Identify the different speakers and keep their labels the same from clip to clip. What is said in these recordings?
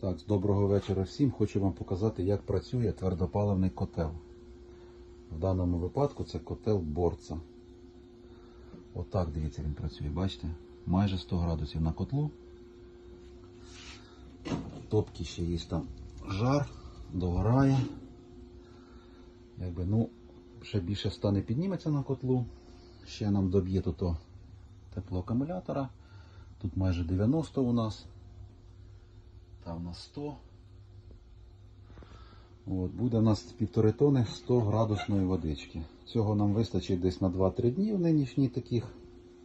Speaker 1: Так, доброго вечора всім. Хочу вам показати, як працює твердопаливний котел. В даному випадку це котел борца. Отак, дивіться, він працює. Бачите? Майже 100 градусів на котлу. Топки ще є там жар, догорає. Якби, ну, ще більше 100 не підніметься на котлу. Ще нам доб'є тут тепло акумулятора. Тут майже 90 у нас. Там на 100. От, буде у нас півтори тони 100 градусної водички. Цього нам вистачить десь на 2-3 дні в нинішніх таких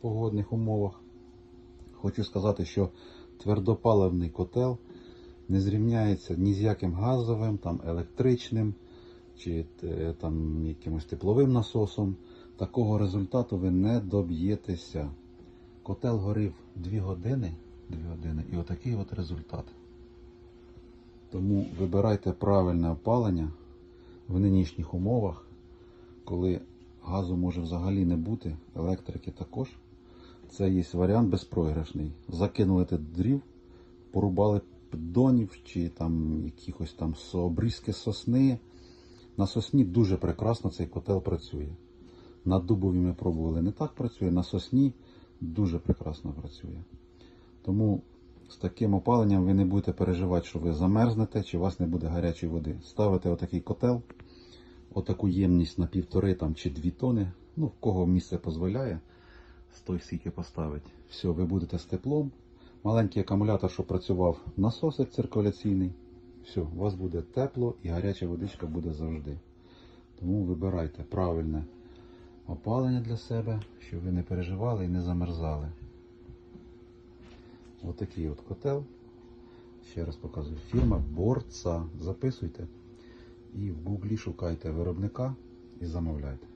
Speaker 1: погодних умовах. Хочу сказати, що твердопаливний котел не зрівняється ні з яким газовим, там, електричним чи е, там, якимось тепловим насосом. Такого результату ви не доб'єтеся. Котел горів 2 години, 2 години і отакий от результат. Тому вибирайте правильне опалення в нинішніх умовах, коли газу може взагалі не бути, електрики також. Це є варіант безпроіграшний. Закинули дрів, порубали піддонів чи там якихось там обрізки сосни. На сосні дуже прекрасно цей котел працює. На дубові ми пробували не так працює, на сосні дуже прекрасно працює. Тому з таким опаленням ви не будете переживати, що ви замерзнете чи у вас не буде гарячої води. Ставите отакий котел, отаку ємність на півтори там, чи дві тони. Ну, в кого місце дозволяє, з той скільки поставить. Все, ви будете з теплом. Маленький акумулятор, що працював, насосик циркуляційний. Все, у вас буде тепло і гаряча водичка буде завжди. Тому вибирайте правильне опалення для себе, щоб ви не переживали і не замерзали. Отакий от котел. Ще раз показую. Фірма Борца. Записуйте. І в гуглі шукайте виробника і замовляйте.